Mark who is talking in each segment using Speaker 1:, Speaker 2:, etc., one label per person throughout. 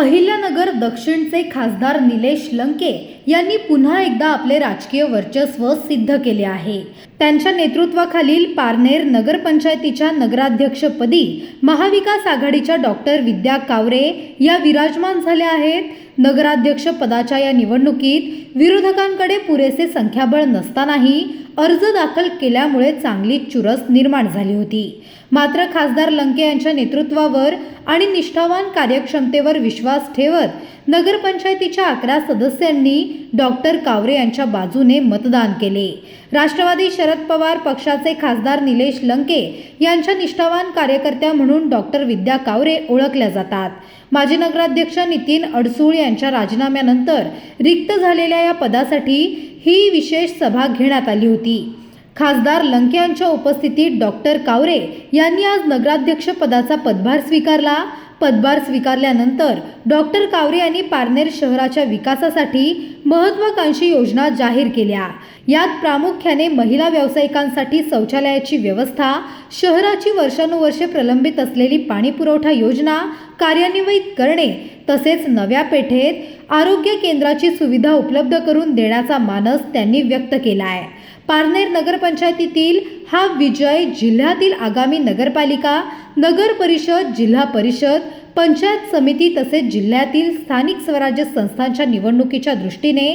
Speaker 1: अहिल्यानगर दक्षिणचे खासदार निलेश लंके यांनी पुन्हा एकदा आपले राजकीय वर्चस्व सिद्ध केले आहे. त्यांच्या नेतृत्वाखालील पारनेर नगरपंचायतीच्या नगराध्यक्षपदी महाविकास आघाडीच्या डॉक्टर विद्या कावरे या विराजमान झाल्या आहेत. नगराध्यक्ष पदाच्या या निवडणुकीत विरोधकांकडे पुरेसे संख्याबळ नसतानाही अर्ज दाखल केल्यामुळे चांगली चुरस निर्माण झाली होती. मात्र खासदार लंके यांच्या नेतृत्वावर आणि निष्ठावान कार्यक्षमतेवर विश्वास ठेवत नगरपंचायतीच्या अकरा सदस्यांनी डॉक्टर कावरे यांच्या बाजूने मतदान केले. राष्ट्रवादी शरद पवार पक्षाचे खासदार निलेश लंके यांच्या निष्ठावान कार्यकर्त्या म्हणून डॉक्टर विद्या कावरे ओळखल्या जातात. माजी नगराध्यक्ष नितीन अडसूळ यांच्या राजीनाम्यानंतर रिक्त झालेल्या या पदासाठी ही विशेष सभा घेण्यात आली होती. खासदार लंके यांच्या उपस्थितीत डॉक्टर कावरे यांनी आज नगराध्यक्ष पदाचा पदभार स्वीकारला. पदभार स्वीकारल्यानंतर डॉक्टर कावरे यांनी पारनेर शहराच्या विकासासाठी महत्वाकांक्षी योजना जाहीर केल्या. यात प्रामुख्याने महिला व्यावसायिकांसाठी शौचालयाची व्यवस्था शहराची वर्षानुवर्षे प्रलंबित असलेली पाणीपुरवठा योजना कार्यान्वित करणे तसेच नव्या पेठेत आरोग्य केंद्राची सुविधा उपलब्ध करून देण्याचा मानस त्यांनी व्यक्त केला आहे पारनेर नगरपंचायतीतील हा विजय जिल्ह्यातील आगामी नगरपालिका नगर परिषद जिल्हा परिषद पंचायत समिती तसेच जिल्ह्यातील स्थानिक स्वराज्य संस्थांच्या निवडणुकीच्या दृष्टीने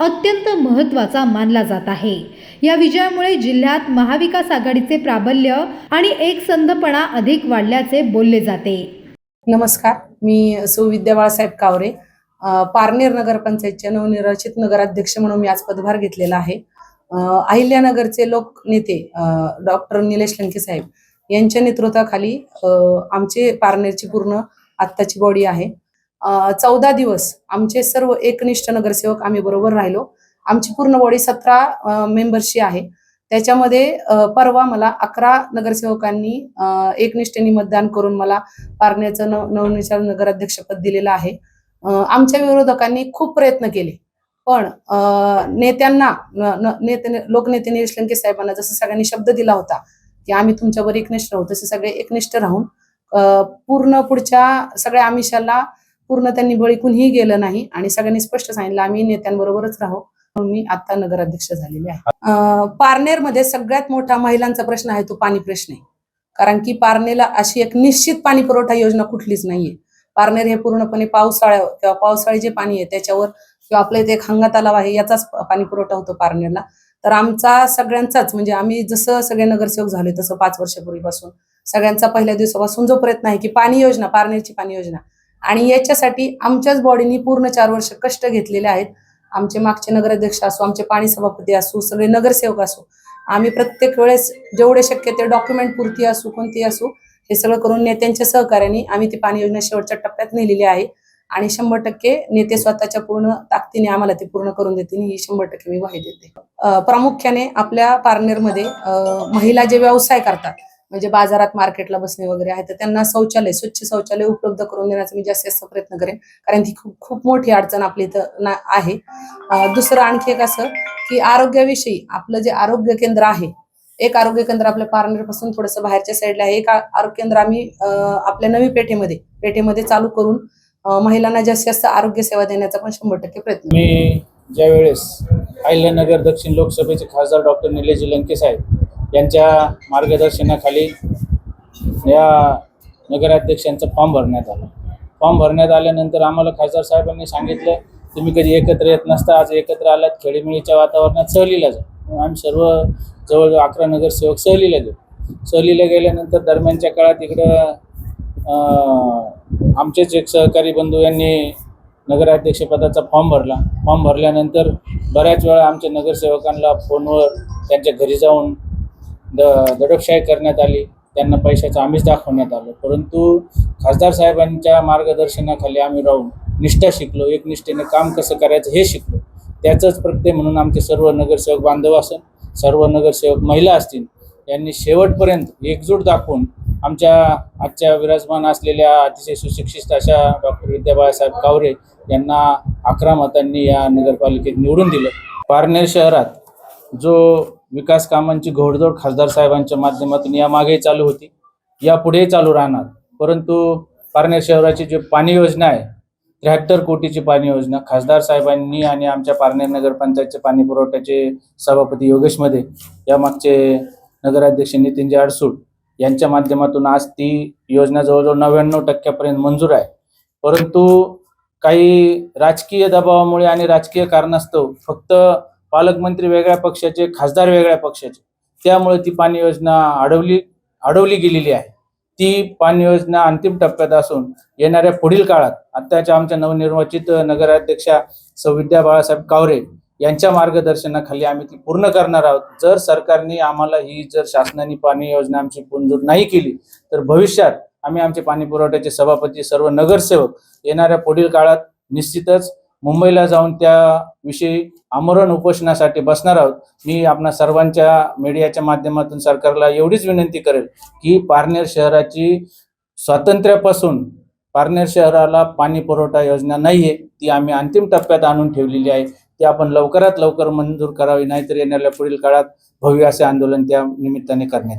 Speaker 1: अत्यंत महत्त्वाचा मानला जात आहे. या विजयामुळे जिल्ह्यात महाविकास आघाडीचे प्राबल्य आणि एकसंधपणा अधिक वाढल्याचे बोलले जाते.
Speaker 2: नमस्कार मी सुविद्या बाळासाहेब कावरे पारनेर नगरपंचायतचे नवनिर्वाचित नगराध्यक्ष म्हणून मी आज पदभार घेतलेला आहे. अहिल्यानगरचे लोकनेते डॉक्टर निलेश लंके साहेब यांच्या नेतृत्वाखाली आमचे पारनेरची पूर्ण आत्ताची बॉडी आहे. चौदा दिवस आमचे सर्व एकनिष्ठ नगरसेवक आम्ही बरोबर राहिलो. आमची पूर्ण बॉडी सतरा मेंबरशी आहे. त्याच्यामध्ये परवा मला अकरा नगरसेवकांनी एकनिष्ठेने मतदान करून मला पारनेरचं नव नवनिर्मित नगराध्यक्षपद दिलेलं आहे. आमच्या विरोधकांनी खूप प्रयत्न केले. पण नेत्यांना नेते लोकनेते निलेश लंके साहेबांना जसं सगळ्यांनी शब्द दिला होता की आम्ही तुमच्यावर एकनिष्ठ राहू तसे सगळे एकनिष्ठ राहून पूर्ण पुढच्या सगळ्या आमिषाला पूर्ण त्यांनी बळी कुणीही गेलं नाही आणि सगळ्यांनी स्पष्ट सांगितलं आम्ही नेत्यांबरोबरच राहू म्हणून मी आता नगराध्यक्ष झालेली आहे. पारनेरमध्ये सगळ्यात मोठा महिलांचा प्रश्न आहे तो पाणी प्रश्न आहे. कारण की पारनेरला अशी एक निश्चित पाणी पुरवठा योजना कुठलीच नाहीये. पारनेर हे पूर्णपणे पावसाळ्या किंवा पावसाळी जे पाणी आहे त्याच्यावर किंवा आपलं इथे एक हंगा तलाव आहे याचाच पाणी पुरवठा होतो पारनेरला. तर आमचा सगळ्यांचाच म्हणजे आम्ही जसं सगळे नगरसेवक झाले तसं पाच वर्षापूर्वीपासून. सगळ्यांचा पहिल्या दिवसापासून जो प्रयत्न आहे की पाणी योजना पारनेरची पाणी योजना. आणि याच्यासाठी आमच्याच बॉडीनी पूर्ण चार वर्ष कष्ट घेतलेले आहेत. आमचे मागचे नगराध्यक्ष असो आमचे पाणी सभापती असो सगळे नगरसेवक असो आम्ही प्रत्येक वेळेस जेवढे शक्य ते डॉक्युमेंट पुरती असू कोणती असू हे सगळं करून नेत्यांच्या सहकार्याने आम्ही ती पाणी योजना शेवटच्या टप्प्यात नेलेली आहे. आणि शंभर टक्के नेते स्वतःच्या पूर्ण ताकदीने आम्हाला ते पूर्ण करून देतील ही शंभर टक्के मी ग्वाही देते. प्रामुख्याने आपल्या पार्लरमध्ये महिला जे व्यवसाय करतात म्हणजे बाजारात मार्केटला बसणे वगैरे आहे तर त्यांना शौचालय स्वच्छ शौचालय उपलब्ध करून देण्याचा मी जास्तीत जास्त प्रयत्न करेन. कारण ती खूप खूप मोठी अडचण आपली इथं आहे. दुसरं आणखी एक असं की आरोग्याविषयी आपलं जे आरोग्य केंद्र आहे एक आरोग्य केंद्र आपल्या पार्लरपासून थोडंसं बाहेरच्या साईडला आहे. एक आरोग्य केंद्र आम्ही आपल्या नवी पेठेमध्ये पेठेमध्ये चालू करून महिलांना जास्तीत जास्त आरोग्य सेवा देण्याचा पण शंभर टक्के प्रयत्न.
Speaker 3: मी ज्या ज्यावेळेस अहिल्यानगर दक्षिण लोकसभेचे खासदार डॉक्टर निलेश लंके साहेब यांच्या मार्गदर्शनाखाली या नगराध्यक्षांचा फॉर्म भरण्यात आला. फॉर्म भरण्यात आल्यानंतर आम्हाला खासदार साहेबांनी सांगितलं तुम्ही कधी एकत्र येत नसता आज एकत्र आलात खेळीमेळीच्या वातावरणात सहलीला जा. आम्ही सर्व जवळ अकरा नगरसेवक सहलीला गेलो. सहलीला गेल्यानंतर दरम्यानच्या काळात इकडं आमचेच एक सहकारी बंधू यांनी नगराध्यक्षपदाचा फॉर्म भरला. फॉर्म भरल्यानंतर बऱ्याच वेळा आमच्या नगरसेवकांना फोनवर त्यांच्या घरी जाऊन द दडपशाही करण्यात आली. त्यांना पैशाचं आम्हीच दाखवण्यात आलं. परंतु खासदार साहेबांच्या मार्गदर्शनाखाली आम्ही राहून निष्ठा शिकलो. एकनिष्ठेने काम कसं करायचं हे शिकलो. त्याचंच प्रत्यय म्हणून आमचे सर्व नगरसेवक बांधव असेल सर्व नगरसेवक महिला असतील यांनी शेवटपर्यंत एकजूट दाखवून आमच्या आजच्या विराजमान असलेल्या अतिशय सुशिक्षित अशा डॉक्टर विद्या बाळासाहेब कावरे यांना अकरा मतांनी या नगरपालिकेत निवडून दिलं. पारनेर शहरात जो विकास कामांची घोडदौड खासदार साहेबांच्या माध्यमातून यामागे चालू होती यापुढेही चालू राहणार. परंतु पारनेर शहराची जी पाणी योजना आहे त्र्याहत्तर कोटीची पाणी योजना खासदार साहेबांनी आणि आमच्या पारनेर नगरपंचायतचे पाणी पुरवठ्याचे सभापती योगेशमध्ये या मागचे नगराध्यक्ष नितीनजी अडसूट यांच्या माध्यमातून आज ती योजना जवळजवळ नव्याण्णव टक्क्यापर्यंत मंजूर आहे. परंतु काही राजकीय दबावामुळे आणि राजकीय कारणास्तव फक्त पालकमंत्री वेगळ्या पक्षाचे खासदार वेगळ्या पक्षाचे त्यामुळे ती पाणी योजना अडवली अडवली गेलेली आहे. ती पाणी योजना अंतिम टप्प्यात असून येणाऱ्या पुढील काळात आत्ताच्या आमच्या नवनिर्वाचित नगराध्यक्षा सौविद्या बाळासाहेब कावरे यांच्या मार्गदर्शनाखाली आम्ही ती पूर्ण करणार आहोत. जर सरकारने आम्हाला ही जर शासनाने पाणी योजना आमची मंजूर नाही केली तर भविष्यात आम्ही आमचे पाणी पुरवठ्याचे सभापती सर्व नगरसेवक येणाऱ्या पुढील काळात निश्चितच मुंबईला जाऊन त्याविषयी आमरण उपोषणासाठी बसणार आहोत. मी आपणा सर्वांच्या मीडियाच्या माध्यमातून सरकारला एवढीच विनंती करेल की पारनेर शहराची स्वातंत्र्यापासून पारनेर शहराला पाणी पुरवठा योजना नाही आहे ती आम्ही अंतिम टप्प्यात आणून ठेवलेली आहे. ते आपण लवकरात लवकर मंजूर करावी नाहीतर येणाऱ्या पुढील काळात भव्य असे आंदोलन त्या निमित्ताने करण्यात